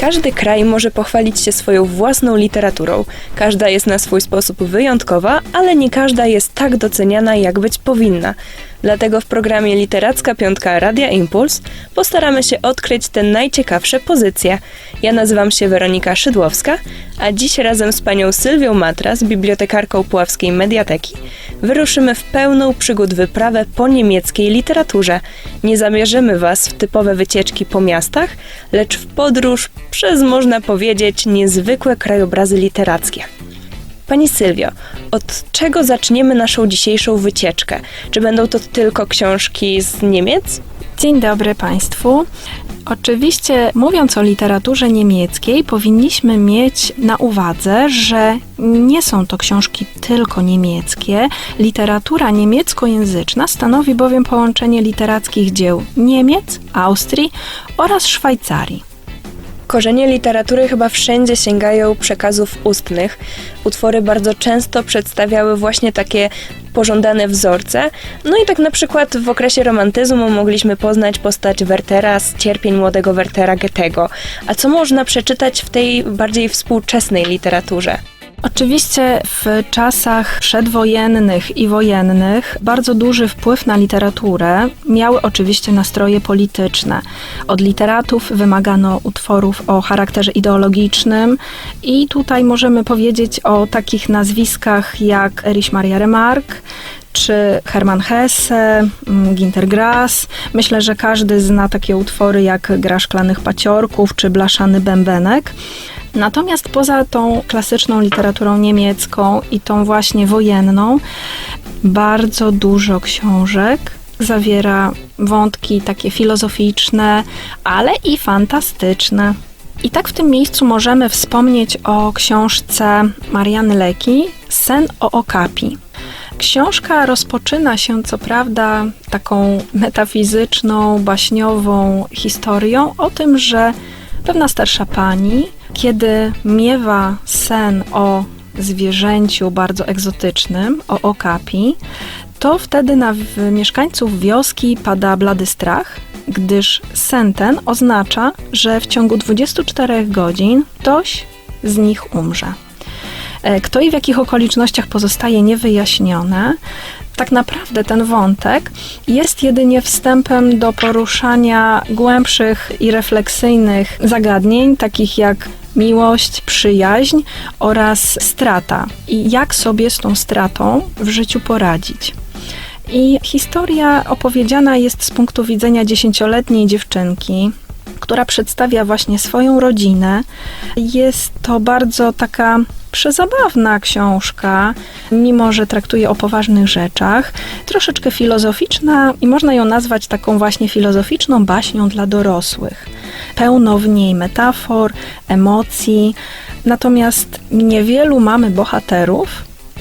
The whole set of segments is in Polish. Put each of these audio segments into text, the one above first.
Każdy kraj może pochwalić się swoją własną literaturą. Każda jest na swój sposób wyjątkowa, ale nie każda jest tak doceniana, jak być powinna. Dlatego w programie Literacka Piątka Radia Impuls postaramy się odkryć te najciekawsze pozycje. Ja nazywam się Weronika Szydłowska, a dziś razem z panią Sylwią Matras, bibliotekarką Puławskiej Mediateki, wyruszymy w pełną przygód wyprawę po niemieckiej literaturze. Nie zabierzemy was w typowe wycieczki po miastach, lecz w podróż przez, można powiedzieć, niezwykłe krajobrazy literackie. Pani Sylwio, od czego zaczniemy naszą dzisiejszą wycieczkę? Czy będą to tylko książki z Niemiec? Dzień dobry Państwu. Oczywiście, mówiąc o literaturze niemieckiej, powinniśmy mieć na uwadze, że nie są to książki tylko niemieckie. Literatura niemieckojęzyczna stanowi bowiem połączenie literackich dzieł Niemiec, Austrii oraz Szwajcarii. Korzenie literatury chyba wszędzie sięgają przekazów ustnych. Utwory bardzo często przedstawiały właśnie takie pożądane wzorce. No i tak na przykład w okresie romantyzmu mogliśmy poznać postać Wertera z cierpień młodego Wertera Goethego. A co można przeczytać w tej bardziej współczesnej literaturze? Oczywiście w czasach przedwojennych i wojennych bardzo duży wpływ na literaturę miały oczywiście nastroje polityczne. Od literatów wymagano utworów o charakterze ideologicznym i tutaj możemy powiedzieć o takich nazwiskach jak Erich Maria Remarque, czy Hermann Hesse, mm, Ginter Grass. Myślę, że każdy zna takie utwory jak Gra szklanych paciorków czy Blaszany bębenek. Natomiast poza tą klasyczną literaturą niemiecką i tą właśnie wojenną, bardzo dużo książek zawiera wątki takie filozoficzne, ale i fantastyczne. I tak w tym miejscu możemy wspomnieć o książce Mariany Leki Sen o Okapi. Książka rozpoczyna się co prawda taką metafizyczną, baśniową historią o tym, że pewna starsza pani kiedy miewa sen o zwierzęciu bardzo egzotycznym, o okapi, to wtedy na mieszkańców wioski pada blady strach, gdyż sen ten oznacza, że w ciągu 24 godzin ktoś z nich umrze. E, kto i w jakich okolicznościach pozostaje niewyjaśnione, tak naprawdę ten wątek jest jedynie wstępem do poruszania głębszych i refleksyjnych zagadnień, takich jak miłość, przyjaźń oraz strata i jak sobie z tą stratą w życiu poradzić. I historia opowiedziana jest z punktu widzenia dziesięcioletniej dziewczynki, która przedstawia właśnie swoją rodzinę. Jest to bardzo taka przezabawna książka, mimo że traktuje o poważnych rzeczach, troszeczkę filozoficzna i można ją nazwać taką właśnie filozoficzną baśnią dla dorosłych. Pełno w niej metafor, emocji, natomiast niewielu mamy bohaterów,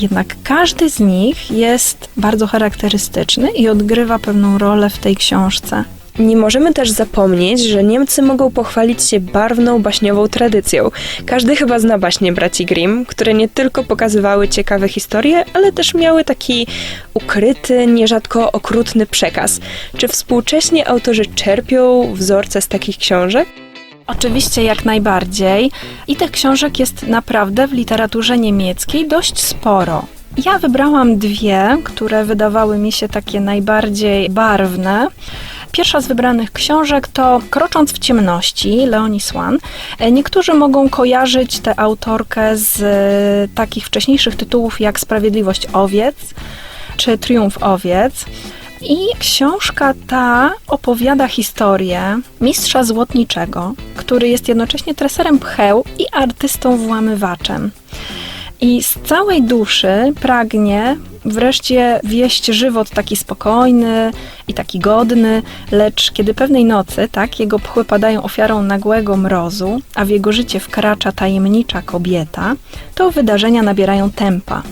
jednak każdy z nich jest bardzo charakterystyczny i odgrywa pewną rolę w tej książce. Nie możemy też zapomnieć, że Niemcy mogą pochwalić się barwną, baśniową tradycją. Każdy chyba zna baśnie braci Grimm, które nie tylko pokazywały ciekawe historie, ale też miały taki ukryty, nierzadko okrutny przekaz. Czy współcześnie autorzy czerpią wzorce z takich książek? Oczywiście jak najbardziej. I tych książek jest naprawdę w literaturze niemieckiej dość sporo. Ja wybrałam dwie, które wydawały mi się takie najbardziej barwne. Pierwsza z wybranych książek to Krocząc w ciemności, Leonie Swan. E, niektórzy mogą kojarzyć tę autorkę z e, takich wcześniejszych tytułów jak Sprawiedliwość Owiec czy Triumf Owiec. I książka ta opowiada historię mistrza złotniczego, który jest jednocześnie treserem pcheł i artystą włamywaczem. I z całej duszy pragnie wreszcie wieść żywot taki spokojny i taki godny, lecz kiedy pewnej nocy, tak, jego pchły padają ofiarą nagłego mrozu, a w jego życie wkracza tajemnicza kobieta, to wydarzenia nabierają tempa.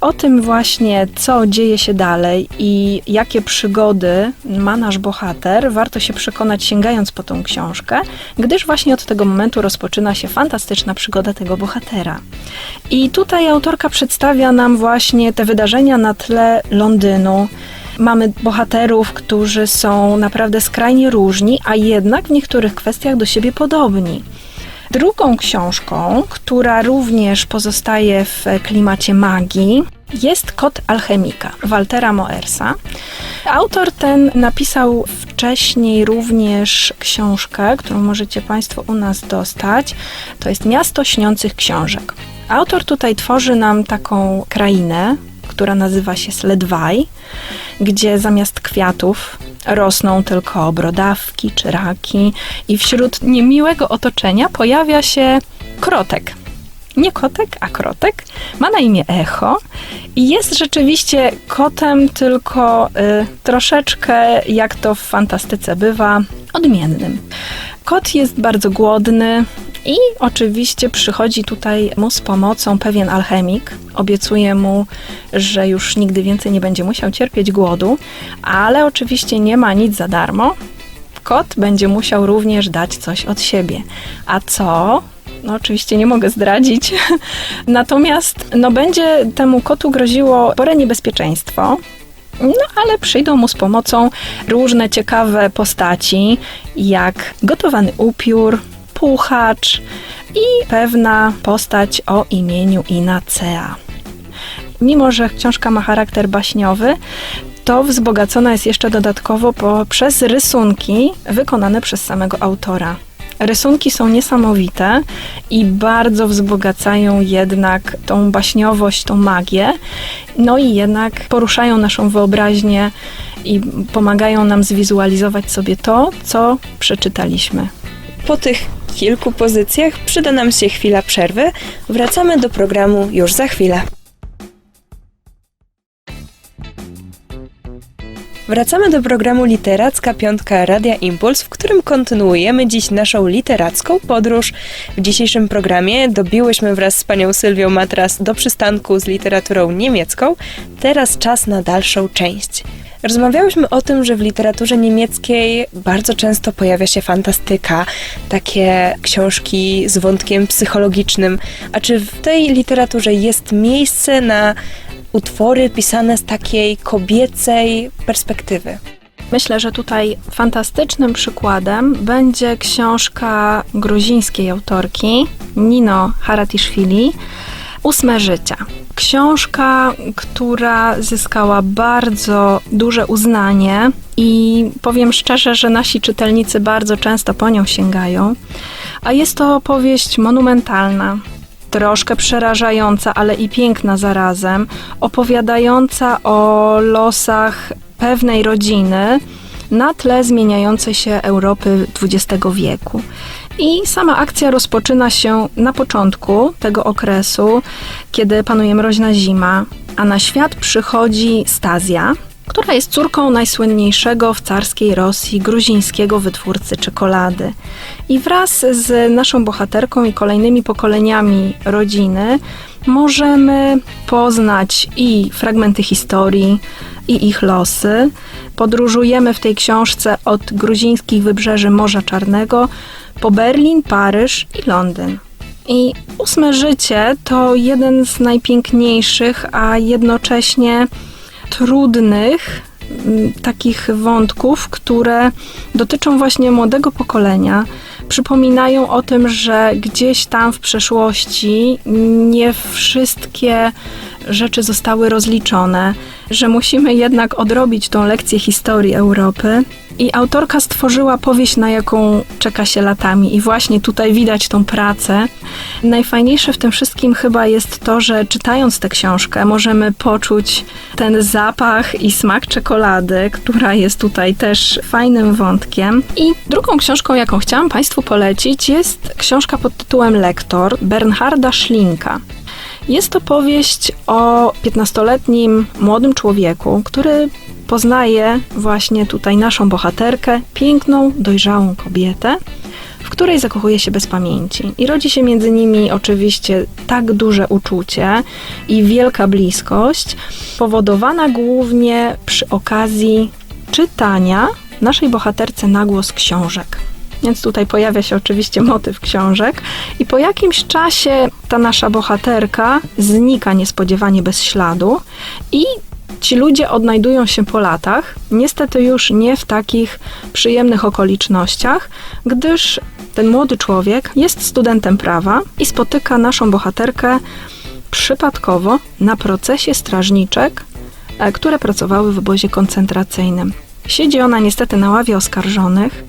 O tym właśnie, co dzieje się dalej i jakie przygody ma nasz bohater, warto się przekonać sięgając po tą książkę, gdyż właśnie od tego momentu rozpoczyna się fantastyczna przygoda tego bohatera. I tutaj autorka przedstawia nam właśnie te wydarzenia na tle Londynu. Mamy bohaterów, którzy są naprawdę skrajnie różni, a jednak w niektórych kwestiach do siebie podobni. Drugą książką, która również pozostaje w klimacie magii, jest Kot Alchemika Waltera Moersa. Autor ten napisał wcześniej również książkę, którą możecie Państwo u nas dostać. To jest Miasto Śniących Książek. Autor tutaj tworzy nam taką krainę, która nazywa się Sledwaj, gdzie zamiast kwiatów rosną tylko brodawki czy raki i wśród niemiłego otoczenia pojawia się krotek. Nie kotek, a krotek. Ma na imię Echo i jest rzeczywiście kotem, tylko y, troszeczkę, jak to w fantastyce bywa, odmiennym. Kot jest bardzo głodny, i oczywiście przychodzi tutaj mu z pomocą pewien alchemik. Obiecuje mu, że już nigdy więcej nie będzie musiał cierpieć głodu, ale oczywiście nie ma nic za darmo. Kot będzie musiał również dać coś od siebie. A co? No oczywiście nie mogę zdradzić. Natomiast no, będzie temu kotu groziło spore niebezpieczeństwo, no ale przyjdą mu z pomocą różne ciekawe postaci, jak gotowany upiór, puchacz i pewna postać o imieniu Inacea. Mimo, że książka ma charakter baśniowy, to wzbogacona jest jeszcze dodatkowo poprzez rysunki wykonane przez samego autora. Rysunki są niesamowite i bardzo wzbogacają jednak tą baśniowość, tą magię, no i jednak poruszają naszą wyobraźnię i pomagają nam zwizualizować sobie to, co przeczytaliśmy. Po tych kilku pozycjach przyda nam się chwila przerwy. Wracamy do programu już za chwilę. Wracamy do programu Literacka Piątka Radia Impuls, w którym kontynuujemy dziś naszą literacką podróż. W dzisiejszym programie dobiłyśmy wraz z panią Sylwią Matras do przystanku z literaturą niemiecką. Teraz czas na dalszą część. Rozmawiałyśmy o tym, że w literaturze niemieckiej bardzo często pojawia się fantastyka, takie książki z wątkiem psychologicznym. A czy w tej literaturze jest miejsce na utwory pisane z takiej kobiecej perspektywy? Myślę, że tutaj fantastycznym przykładem będzie książka gruzińskiej autorki Nino Haratiszwili Ósme życia. Książka, która zyskała bardzo duże uznanie i powiem szczerze, że nasi czytelnicy bardzo często po nią sięgają. A jest to opowieść monumentalna, troszkę przerażająca, ale i piękna zarazem, opowiadająca o losach pewnej rodziny na tle zmieniającej się Europy XX wieku. I sama akcja rozpoczyna się na początku tego okresu, kiedy panuje mroźna zima, a na świat przychodzi Stazja, która jest córką najsłynniejszego w carskiej Rosji gruzińskiego wytwórcy czekolady. I wraz z naszą bohaterką i kolejnymi pokoleniami rodziny możemy poznać i fragmenty historii, i ich losy. Podróżujemy w tej książce od gruzińskich wybrzeży Morza Czarnego po Berlin, Paryż i Londyn. I ósme życie to jeden z najpiękniejszych, a jednocześnie trudnych mm, takich wątków, które dotyczą właśnie młodego pokolenia, przypominają o tym, że gdzieś tam w przeszłości nie wszystkie rzeczy zostały rozliczone, że musimy jednak odrobić tą lekcję historii Europy. I autorka stworzyła powieść, na jaką czeka się latami, i właśnie tutaj widać tą pracę. Najfajniejsze w tym wszystkim chyba jest to, że czytając tę książkę, możemy poczuć ten zapach i smak czekolady, która jest tutaj też fajnym wątkiem. I drugą książką, jaką chciałam Państwu polecić, jest książka pod tytułem Lektor Bernharda Schlinka. Jest to powieść o 15-letnim młodym człowieku, który poznaje właśnie tutaj naszą bohaterkę, piękną, dojrzałą kobietę, w której zakochuje się bez pamięci. I rodzi się między nimi oczywiście tak duże uczucie i wielka bliskość, powodowana głównie przy okazji czytania naszej bohaterce na głos książek. Więc tutaj pojawia się oczywiście motyw książek, i po jakimś czasie ta nasza bohaterka znika niespodziewanie bez śladu i Ci ludzie odnajdują się po latach, niestety już nie w takich przyjemnych okolicznościach, gdyż ten młody człowiek jest studentem prawa i spotyka naszą bohaterkę przypadkowo na procesie strażniczek, e, które pracowały w obozie koncentracyjnym. Siedzi ona niestety na ławie oskarżonych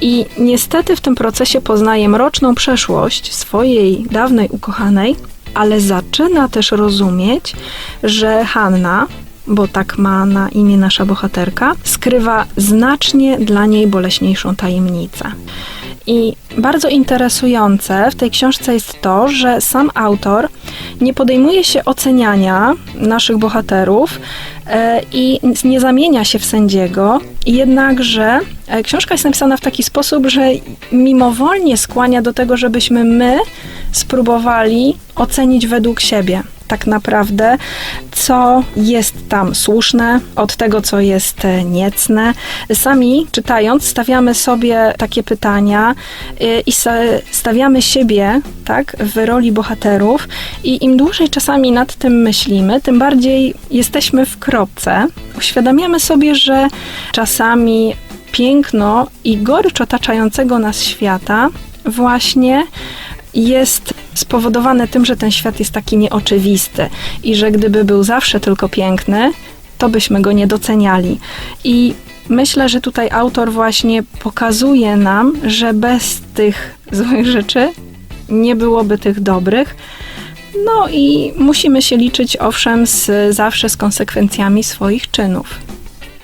i niestety w tym procesie poznaje mroczną przeszłość swojej dawnej ukochanej, ale zaczyna też rozumieć, że Hanna, bo tak ma na imię nasza bohaterka, skrywa znacznie dla niej boleśniejszą tajemnicę. I bardzo interesujące w tej książce jest to, że sam autor nie podejmuje się oceniania naszych bohaterów e, i nie zamienia się w sędziego, jednakże e, książka jest napisana w taki sposób, że mimowolnie skłania do tego, żebyśmy my spróbowali ocenić według siebie tak naprawdę, co jest tam słuszne, od tego, co jest e, niecne. Sami czytając, stawiamy sobie takie pytania y, i stawiamy siebie tak, w roli bohaterów, i im dłużej czasami nad tym myślimy, tym bardziej jesteśmy w kropce. Uświadamiamy sobie, że czasami piękno i gorycz otaczającego nas świata właśnie jest spowodowane tym, że ten świat jest taki nieoczywisty i że gdyby był zawsze tylko piękny, to byśmy go nie doceniali. I myślę, że tutaj autor właśnie pokazuje nam, że bez tych złych rzeczy nie byłoby tych dobrych. No i musimy się liczyć owszem z, zawsze z konsekwencjami swoich czynów.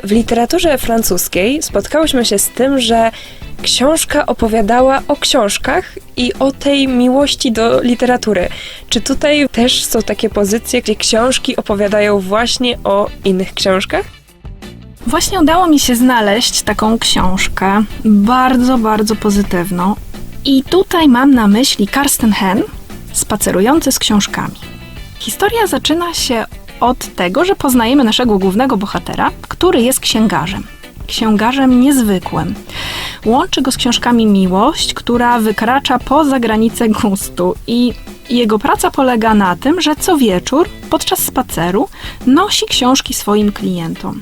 W literaturze francuskiej spotkałyśmy się z tym, że książka opowiadała o książkach i o tej miłości do literatury. Czy tutaj też są takie pozycje, gdzie książki opowiadają właśnie o innych książkach? Właśnie udało mi się znaleźć taką książkę, bardzo, bardzo pozytywną. I tutaj mam na myśli Karsten Hen, spacerujący z książkami. Historia zaczyna się od tego, że poznajemy naszego głównego bohatera, który jest księgarzem. Księgarzem niezwykłym. Łączy go z książkami miłość, która wykracza poza granice gustu i jego praca polega na tym, że co wieczór podczas spaceru nosi książki swoim klientom.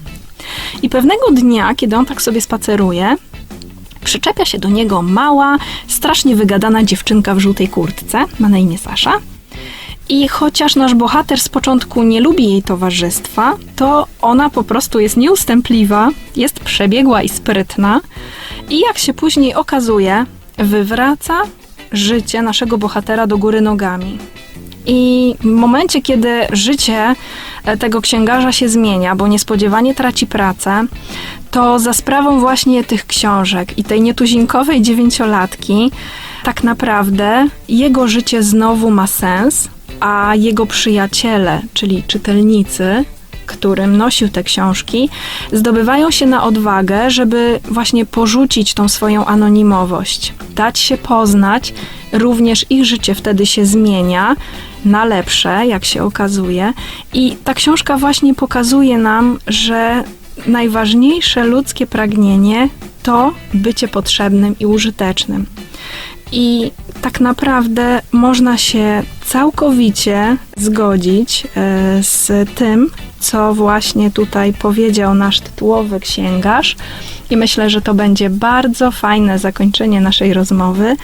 I pewnego dnia, kiedy on tak sobie spaceruje, przyczepia się do niego mała, strasznie wygadana dziewczynka w żółtej kurtce, ma na imię Sasza. I chociaż nasz bohater z początku nie lubi jej towarzystwa, to ona po prostu jest nieustępliwa, jest przebiegła i sprytna. I jak się później okazuje, wywraca życie naszego bohatera do góry nogami. I w momencie, kiedy życie e, tego księgarza się zmienia, bo niespodziewanie traci pracę, to za sprawą właśnie tych książek i tej nietuzinkowej dziewięciolatki, tak naprawdę jego życie znowu ma sens, a jego przyjaciele, czyli czytelnicy, którym nosił te książki, zdobywają się na odwagę, żeby właśnie porzucić tą swoją anonimowość, dać się poznać. Również ich życie wtedy się zmienia na lepsze, jak się okazuje. I ta książka właśnie pokazuje nam, że najważniejsze ludzkie pragnienie to bycie potrzebnym i użytecznym. I tak naprawdę można się całkowicie zgodzić e, z tym, co właśnie tutaj powiedział nasz tytułowy księgarz. I myślę, że to będzie bardzo fajne zakończenie naszej rozmowy,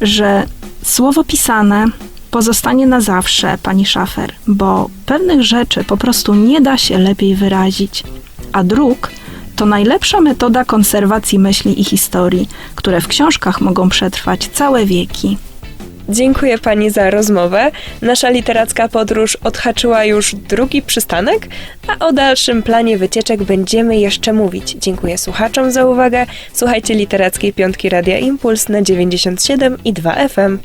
że słowo pisane pozostanie na zawsze, pani Szafer, bo pewnych rzeczy po prostu nie da się lepiej wyrazić. A druk to najlepsza metoda konserwacji myśli i historii, które w książkach mogą przetrwać całe wieki. Dziękuję Pani za rozmowę. Nasza literacka podróż odhaczyła już drugi przystanek, a o dalszym planie wycieczek będziemy jeszcze mówić. Dziękuję słuchaczom za uwagę. Słuchajcie Literackiej Piątki Radia Impuls na 97 i 2 FM.